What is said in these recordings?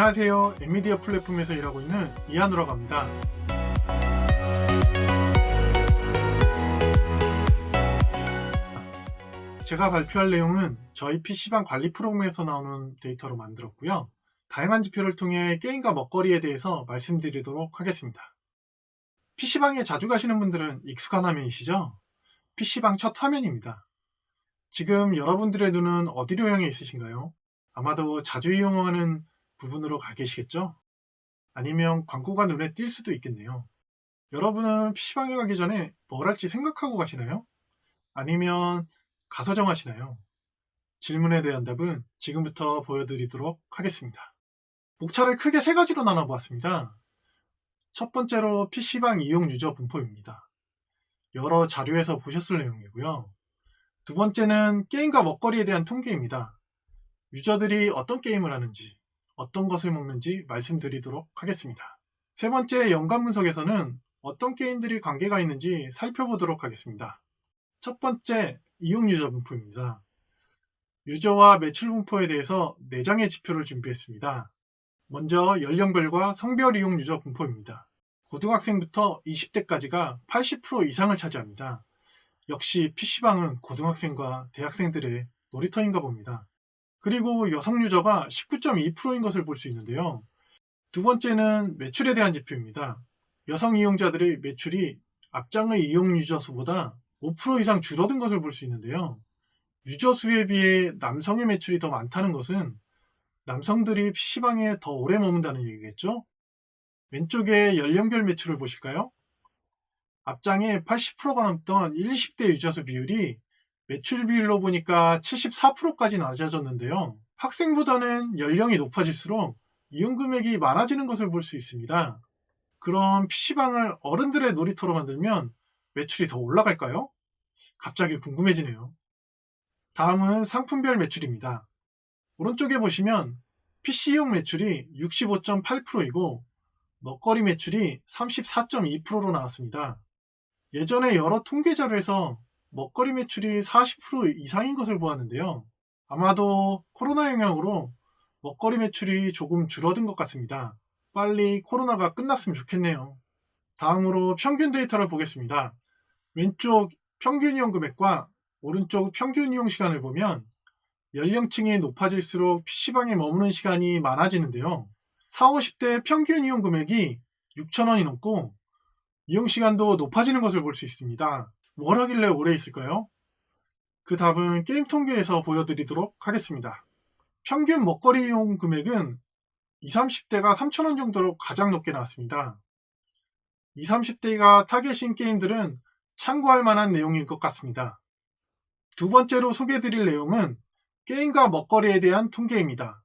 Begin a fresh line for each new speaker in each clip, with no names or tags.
안녕하세요. 엔미디어 플랫폼에서 일하고 있는 이한우라고 합니다. 제가 발표할 내용은 저희 PC방 관리 프로그램에서 나오는 데이터로 만들었고요. 다양한 지표를 통해 게임과 먹거리에 대해서 말씀드리도록 하겠습니다. PC방에 자주 가시는 분들은 익숙한 화면이시죠? PC방 첫 화면입니다. 지금 여러분들의 눈은 어디로 향해 있으신가요? 아마도 자주 이용하는 부분으로 가 계시겠죠? 아니면 광고가 눈에 띌 수도 있겠네요. 여러분은 PC방에 가기 전에 뭘 할지 생각하고 가시나요? 아니면 가서 정하시나요? 질문에 대한 답은 지금부터 보여드리도록 하겠습니다. 목차를 크게 세 가지로 나눠보았습니다. 첫 번째로 PC방 이용 유저 분포입니다. 여러 자료에서 보셨을 내용이고요. 두 번째는 게임과 먹거리에 대한 통계입니다. 유저들이 어떤 게임을 하는지, 어떤 것을 먹는지 말씀드리도록 하겠습니다. 세 번째 연관 분석에서는 어떤 게임들이 관계가 있는지 살펴보도록 하겠습니다. 첫 번째 이용 유저 분포입니다. 유저와 매출 분포에 대해서 4장의 지표를 준비했습니다. 먼저 연령별과 성별 이용 유저 분포입니다. 고등학생부터 20대까지가 80% 이상을 차지합니다. 역시 PC방은 고등학생과 대학생들의 놀이터인가 봅니다. 그리고 여성 유저가 19.2%인 것을 볼 수 있는데요. 두 번째는 매출에 대한 지표입니다. 여성 이용자들의 매출이 앞장의 이용 유저 수보다 5% 이상 줄어든 것을 볼 수 있는데요. 유저 수에 비해 남성의 매출이 더 많다는 것은 남성들이 PC방에 더 오래 머문다는 얘기겠죠? 왼쪽에 연령별 매출을 보실까요? 앞장에 80%가 넘던 1, 20대 유저 수 비율이 매출 비율로 보니까 74%까지 낮아졌는데요. 학생보다는 연령이 높아질수록 이용 금액이 많아지는 것을 볼 수 있습니다. 그럼 PC방을 어른들의 놀이터로 만들면 매출이 더 올라갈까요? 갑자기 궁금해지네요. 다음은 상품별 매출입니다. 오른쪽에 보시면 PC용 매출이 65.8%이고 먹거리 매출이 34.2%로 나왔습니다. 예전에 여러 통계 자료에서 먹거리 매출이 40% 이상인 것을 보았는데요. 아마도 코로나 영향으로 먹거리 매출이 조금 줄어든 것 같습니다. 빨리 코로나가 끝났으면 좋겠네요. 다음으로 평균 데이터를 보겠습니다. 왼쪽 평균 이용 금액과 오른쪽 평균 이용 시간을 보면 연령층이 높아질수록 PC방에 머무는 시간이 많아지는데요. 40, 50대 평균 이용 금액이 6,000원이 넘고 이용 시간도 높아지는 것을 볼 수 있습니다. 뭘 하길래 오래 있을까요? 그 답은 게임 통계에서 보여드리도록 하겠습니다. 평균 먹거리 이용 금액은 20, 30대가 3,000원 정도로 가장 높게 나왔습니다. 20, 30대가 타겟인 게임들은 참고할 만한 내용일 것 같습니다. 두 번째로 소개해드릴 내용은 게임과 먹거리에 대한 통계입니다.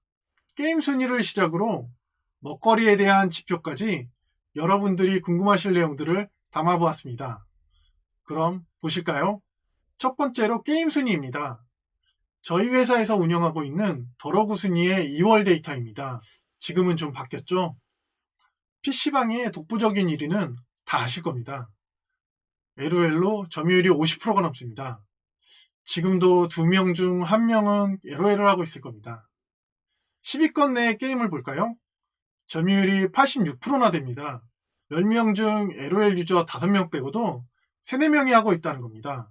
게임 순위를 시작으로 먹거리에 대한 지표까지 여러분들이 궁금하실 내용들을 담아보았습니다. 그럼 보실까요? 첫 번째로 게임 순위입니다. 저희 회사에서 운영하고 있는 더러구 순위의 2월 데이터입니다. 지금은 좀 바뀌었죠? PC방의 독보적인 1위는 다 아실 겁니다. LOL로 점유율이 50%가 넘습니다. 지금도 2명 중 1명은 LOL을 하고 있을 겁니다. 10위권 내의 게임을 볼까요? 점유율이 86%나 됩니다. 10명 중 LOL 유저 5명 빼고도 3, 4명이 하고 있다는 겁니다.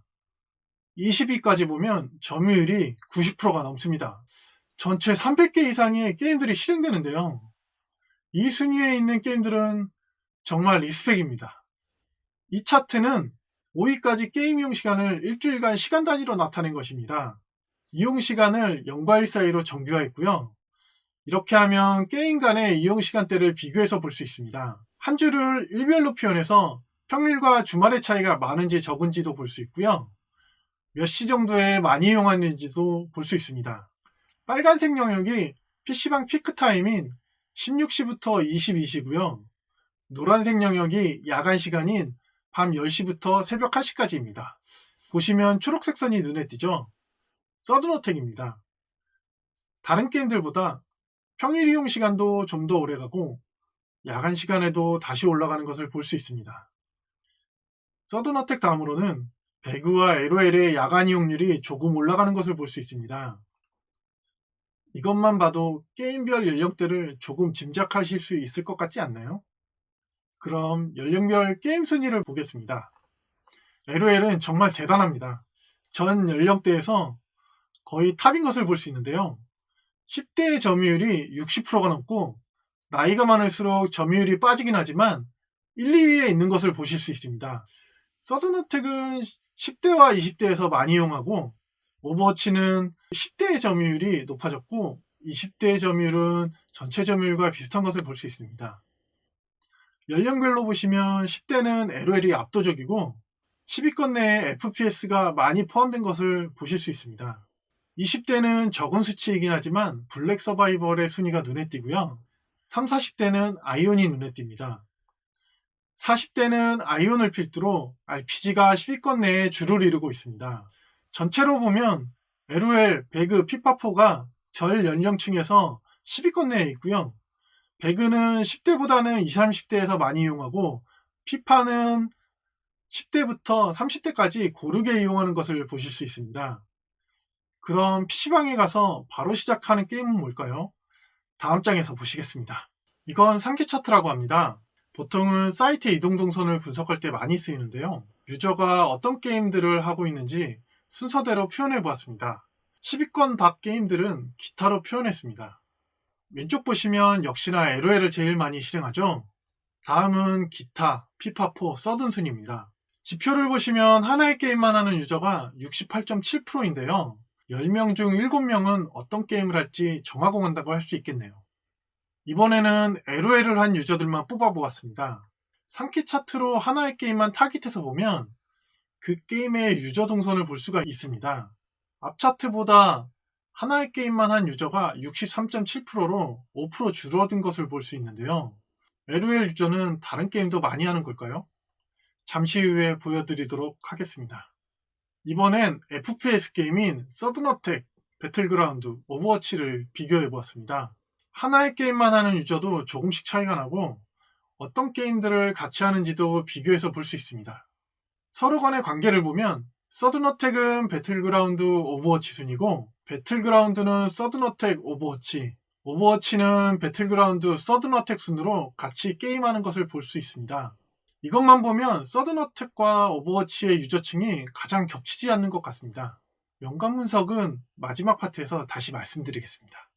20위까지 보면 점유율이 90%가 넘습니다. 전체 300개 이상의 게임들이 실행되는데요. 이 순위에 있는 게임들은 정말 리스펙입니다. 이 차트는 5위까지 게임 이용 시간을 일주일간 시간 단위로 나타낸 것입니다. 이용 시간을 0과 1 사이로 정규화했고요. 이렇게 하면 게임 간의 이용 시간대를 비교해서 볼 수 있습니다. 한 주를 일별로 표현해서 평일과 주말의 차이가 많은지 적은지도 볼 수 있고요. 몇 시 정도에 많이 이용하는지도 볼 수 있습니다. 빨간색 영역이 PC방 피크 타임인 16시부터 22시고요. 노란색 영역이 야간 시간인 밤 10시부터 새벽 1시까지입니다. 보시면 초록색 선이 눈에 띄죠? 서든어택입니다. 다른 게임들보다 평일 이용 시간도 좀 더 오래 가고 야간 시간에도 다시 올라가는 것을 볼 수 있습니다. 서든어택 다음으로는 배그와 LOL의 야간 이용률이 조금 올라가는 것을 볼 수 있습니다. 이것만 봐도 게임별 연령대를 조금 짐작하실 수 있을 것 같지 않나요? 그럼 연령별 게임 순위를 보겠습니다. LOL은 정말 대단합니다. 전 연령대에서 거의 탑인 것을 볼 수 있는데요. 10대의 점유율이 60%가 넘고 나이가 많을수록 점유율이 빠지긴 하지만 1, 2위에 있는 것을 보실 수 있습니다. 서든어택은 10대와 20대에서 많이 이용하고 오버워치는 10대의 점유율이 높아졌고 20대의 점유율은 전체 점유율과 비슷한 것을 볼 수 있습니다. 연령별로 보시면 10대는 LOL이 압도적이고 10위권 내에 FPS가 많이 포함된 것을 보실 수 있습니다. 20대는 적은 수치이긴 하지만 블랙 서바이벌의 순위가 눈에 띄고요. 3, 40대는 아이온이 눈에 띕니다. 40대는 아이온을 필두로 RPG가 10위권 내에 주를 이루고 있습니다. 전체로 보면 LOL, 배그, 피파4가 절 연령층에서 10위권 내에 있고요. 배그는 10대보다는 20, 30대에서 많이 이용하고 피파는 10대부터 30대까지 고르게 이용하는 것을 보실 수 있습니다. 그럼 PC방에 가서 바로 시작하는 게임은 뭘까요? 다음 장에서 보시겠습니다. 이건 상기 차트라고 합니다. 보통은 사이트 이동 동선을 분석할 때 많이 쓰이는데요. 유저가 어떤 게임들을 하고 있는지 순서대로 표현해 보았습니다. 10위권 밖 게임들은 기타로 표현했습니다. 왼쪽 보시면 역시나 LOL을 제일 많이 실행하죠. 다음은 기타, 피파4, 서든 순입니다. 지표를 보시면 하나의 게임만 하는 유저가 68.7%인데요. 10명 중 7명은 어떤 게임을 할지 정하고 간다고 할 수 있겠네요. 이번에는 LOL을 한 유저들만 뽑아보았습니다. 상키 차트로 하나의 게임만 타깃해서 보면 그 게임의 유저 동선을 볼 수가 있습니다. 앞 차트보다 하나의 게임만 한 유저가 63.7%로 5% 줄어든 것을 볼 수 있는데요. LOL 유저는 다른 게임도 많이 하는 걸까요? 잠시 후에 보여드리도록 하겠습니다. 이번엔 FPS 게임인 서든어택, 배틀그라운드, 오버워치를 비교해 보았습니다. 하나의 게임만 하는 유저도 조금씩 차이가 나고 어떤 게임들을 같이 하는지도 비교해서 볼 수 있습니다. 서로 간의 관계를 보면 서든어택은 배틀그라운드 오버워치 순이고 배틀그라운드는 서든어택 오버워치 오버워치는 배틀그라운드 서든어택 순으로 같이 게임하는 것을 볼 수 있습니다. 이것만 보면 서든어택과 오버워치의 유저층이 가장 겹치지 않는 것 같습니다. 연관 분석은 마지막 파트에서 다시 말씀드리겠습니다.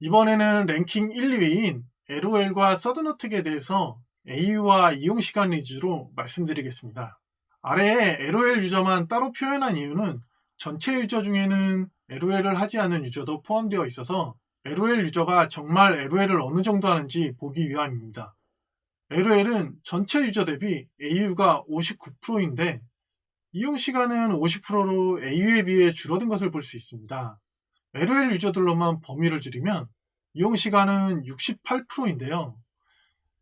이번에는 랭킹 1, 2위인 LOL과 서든어택에 대해서 AU와 이용 시간 위주로 말씀드리겠습니다. 아래에 LOL 유저만 따로 표현한 이유는 전체 유저 중에는 LOL을 하지 않은 유저도 포함되어 있어서 LOL 유저가 정말 LOL을 어느 정도 하는지 보기 위함입니다. LOL은 전체 유저 대비 AU가 59%인데 이용 시간은 50%로 AU에 비해 줄어든 것을 볼 수 있습니다. LOL 유저들로만 범위를 줄이면 이용 시간은 68%인데요.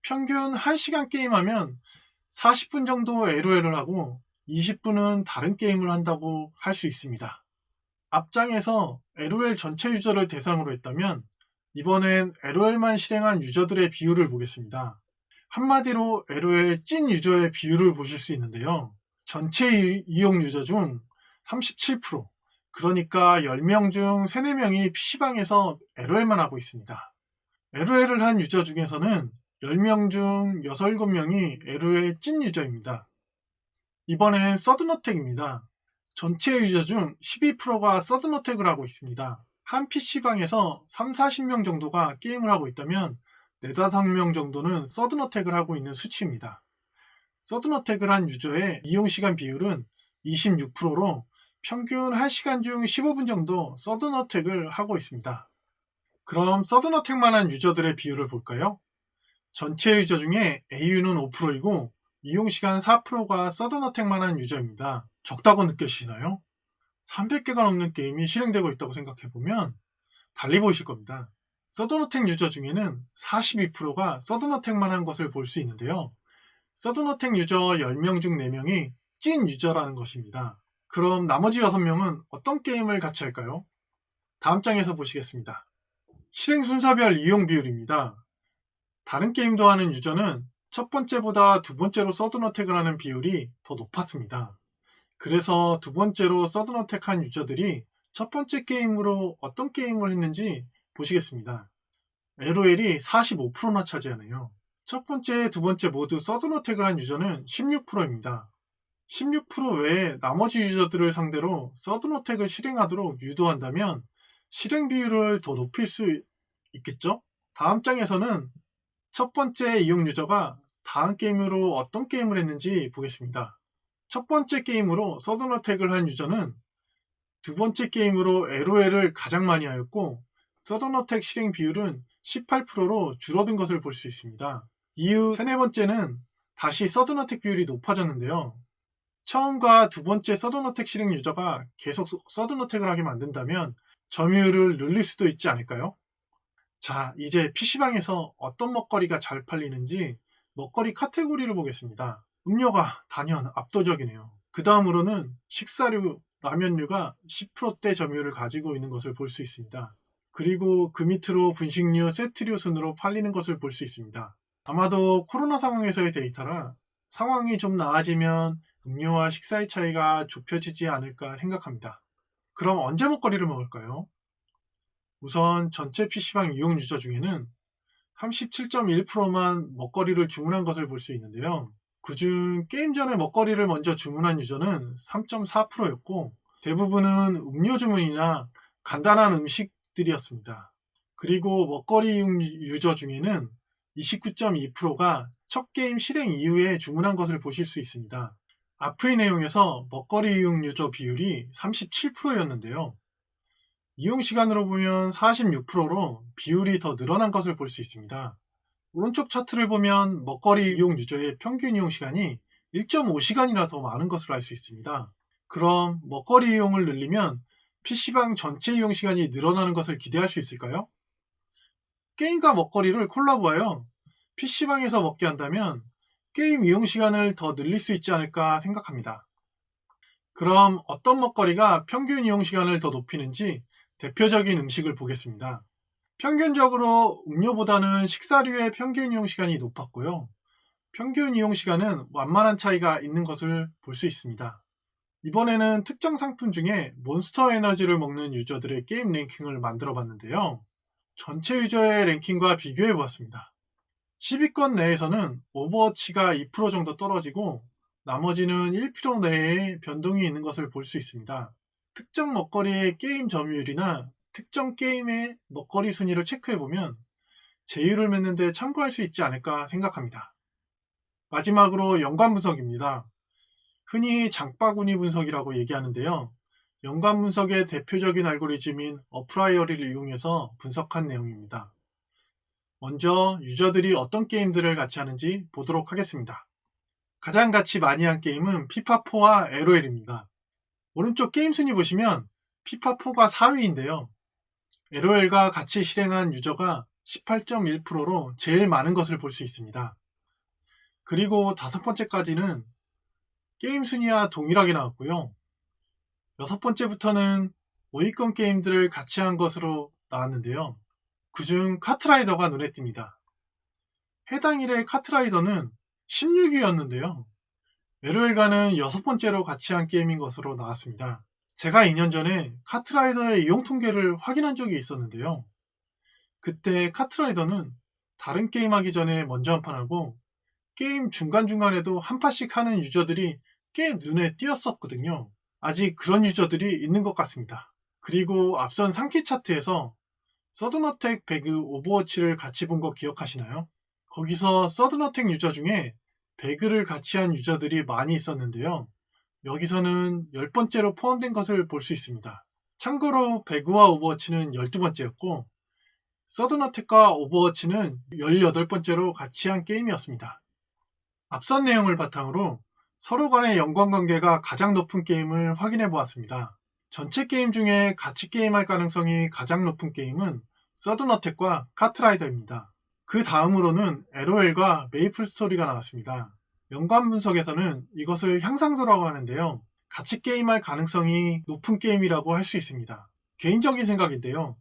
평균 1시간 게임하면 40분 정도 LOL을 하고 20분은 다른 게임을 한다고 할 수 있습니다. 앞장에서 LOL 전체 유저를 대상으로 했다면 이번엔 LOL만 실행한 유저들의 비율을 보겠습니다. 한마디로 LOL 찐 유저의 비율을 보실 수 있는데요. 전체 이용 유저 중 37%, 그러니까 10명 중 3, 4명이 PC방에서 LOL만 하고 있습니다. LOL을 한 유저 중에서는 10명 중 6, 7명이 LOL 찐 유저입니다. 이번엔 서든어택입니다. 전체 유저 중 12%가 서든어택을 하고 있습니다. 한 PC방에서 3, 40명 정도가 게임을 하고 있다면 4, 5명 정도는 서든어택을 하고 있는 수치입니다. 서든어택을 한 유저의 이용시간 비율은 26%로 평균 1시간 중 15분 정도 서든 어택을 하고 있습니다. 그럼 서든 어택만 한 유저들의 비율을 볼까요? 전체 유저 중에 AU는 5%이고 이용시간 4%가 서든 어택만 한 유저입니다. 적다고 느껴지시나요? 300개가 넘는 게임이 실행되고 있다고 생각해보면 달리 보이실 겁니다. 서든 어택 유저 중에는 42%가 서든 어택만 한 것을 볼 수 있는데요. 서든 어택 유저 10명 중 4명이 찐 유저라는 것입니다. 그럼 나머지 6명은 어떤 게임을 같이 할까요? 다음 장에서 보시겠습니다. 실행 순서별 이용 비율입니다. 다른 게임도 하는 유저는 첫 번째보다 두 번째로 서든어택을 하는 비율이 더 높았습니다. 그래서 두 번째로 서든어택한 유저들이 첫 번째 게임으로 어떤 게임을 했는지 보시겠습니다. LOL이 45%나 차지하네요. 첫 번째, 두 번째 모두 서든어택을 한 유저는 16%입니다. 16% 외에 나머지 유저들을 상대로 서든어택을 실행하도록 유도한다면 실행 비율을 더 높일 수 있겠죠? 다음 장에서는 첫 번째 이용 유저가 다음 게임으로 어떤 게임을 했는지 보겠습니다. 첫 번째 게임으로 서든어택을 한 유저는 두 번째 게임으로 LOL을 가장 많이 하였고 서든어택 실행 비율은 18%로 줄어든 것을 볼 수 있습니다. 이후 세네 번째는 다시 서든어택 비율이 높아졌는데요. 처음과 두 번째 서든어택 실행 유저가 계속 서든어택을 하게 만든다면 점유율을 늘릴 수도 있지 않을까요? 자, 이제 PC방에서 어떤 먹거리가 잘 팔리는지 먹거리 카테고리를 보겠습니다. 음료가 단연 압도적이네요. 그 다음으로는 식사류, 라면류가 10%대 점유율을 가지고 있는 것을 볼 수 있습니다. 그리고 그 밑으로 분식류, 세트류 순으로 팔리는 것을 볼 수 있습니다. 아마도 코로나 상황에서의 데이터라 상황이 좀 나아지면 음료와 식사의 차이가 좁혀지지 않을까 생각합니다. 그럼 언제 먹거리를 먹을까요? 우선 전체 PC방 이용 유저 중에는 37.1%만 먹거리를 주문한 것을 볼 수 있는데요. 그중 게임 전에 먹거리를 먼저 주문한 유저는 3.4%였고 대부분은 음료 주문이나 간단한 음식들이었습니다. 그리고 먹거리 이용 유저 중에는 29.2%가 첫 게임 실행 이후에 주문한 것을 보실 수 있습니다. 앞의 내용에서 먹거리 이용 유저 비율이 37%였는데요. 이용 시간으로 보면 46%로 비율이 더 늘어난 것을 볼 수 있습니다. 오른쪽 차트를 보면 먹거리 이용 유저의 평균 이용 시간이 1.5시간이나 더 많은 것으로 알 수 있습니다. 그럼 먹거리 이용을 늘리면 PC방 전체 이용 시간이 늘어나는 것을 기대할 수 있을까요? 게임과 먹거리를 콜라보하여 PC방에서 먹게 한다면 게임 이용 시간을 더 늘릴 수 있지 않을까 생각합니다. 그럼 어떤 먹거리가 평균 이용 시간을 더 높이는지 대표적인 음식을 보겠습니다. 평균적으로 음료보다는 식사류의 평균 이용 시간이 높았고요. 평균 이용 시간은 완만한 차이가 있는 것을 볼 수 있습니다. 이번에는 특정 상품 중에 몬스터 에너지를 먹는 유저들의 게임 랭킹을 만들어 봤는데요. 전체 유저의 랭킹과 비교해 보았습니다. 10위권 내에서는 오버워치가 2% 정도 떨어지고 나머지는 1% 내에 변동이 있는 것을 볼 수 있습니다. 특정 먹거리의 게임 점유율이나 특정 게임의 먹거리 순위를 체크해보면 제휴를 맺는 데 참고할 수 있지 않을까 생각합니다. 마지막으로 연관 분석입니다. 흔히 장바구니 분석이라고 얘기하는데요. 연관 분석의 대표적인 알고리즘인 어프라이어리를 이용해서 분석한 내용입니다. 먼저 유저들이 어떤 게임들을 같이 하는지 보도록 하겠습니다. 가장 같이 많이 한 게임은 피파4와 LOL입니다. 오른쪽 게임 순위 보시면 피파4가 4위인데요. LOL과 같이 실행한 유저가 18.1%로 제일 많은 것을 볼 수 있습니다. 그리고 다섯 번째까지는 게임 순위와 동일하게 나왔고요. 여섯 번째부터는 5위권 게임들을 같이 한 것으로 나왔는데요. 그중 카트라이더가 눈에 띕니다. 해당 일의 카트라이더는 16위였는데요. LOL과는 여섯 번째로 같이 한 게임인 것으로 나왔습니다. 제가 2년 전에 카트라이더의 이용 통계를 확인한 적이 있었는데요. 그때 카트라이더는 다른 게임 하기 전에 먼저 한 판 하고 게임 중간중간에도 한 판씩 하는 유저들이 꽤 눈에 띄었었거든요. 아직 그런 유저들이 있는 것 같습니다. 그리고 앞선 3키 차트에서 서든어택 배그 오버워치를 같이 본 거 기억하시나요? 거기서 서든어택 유저 중에 배그를 같이 한 유저들이 많이 있었는데요. 여기서는 10번째로 포함된 것을 볼 수 있습니다. 참고로 배그와 오버워치는 12번째였고 서든어택과 오버워치는 18번째로 같이 한 게임이었습니다. 앞선 내용을 바탕으로 서로 간의 연관관계가 가장 높은 게임을 확인해 보았습니다. 전체 게임 중에 같이 게임할 가능성이 가장 높은 게임은 서든어택과 카트라이더입니다. 그 다음으로는 LOL과 메이플 스토리가 나왔습니다. 연관 분석에서는 이것을 향상도라고 하는데요. 같이 게임할 가능성이 높은 게임이라고 할 수 있습니다. 개인적인 생각인데요.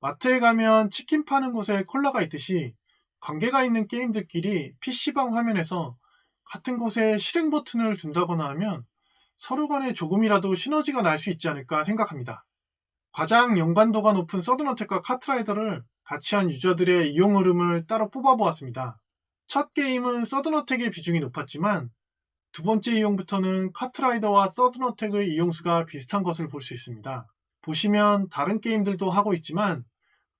마트에 가면 치킨 파는 곳에 콜라가 있듯이 관계가 있는 게임들끼리 PC방 화면에서 같은 곳에 실행 버튼을 둔다거나 하면 서로 간에 조금이라도 시너지가 날 수 있지 않을까 생각합니다. 가장 연관도가 높은 서든어택과 카트라이더를 같이 한 유저들의 이용 흐름을 따로 뽑아보았습니다. 첫 게임은 서든어택의 비중이 높았지만 두 번째 이용부터는 카트라이더와 서든어택의 이용수가 비슷한 것을 볼 수 있습니다. 보시면 다른 게임들도 하고 있지만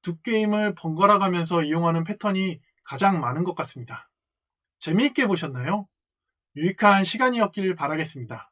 두 게임을 번갈아 가면서 이용하는 패턴이 가장 많은 것 같습니다. 재미있게 보셨나요? 유익한 시간이었길 바라겠습니다.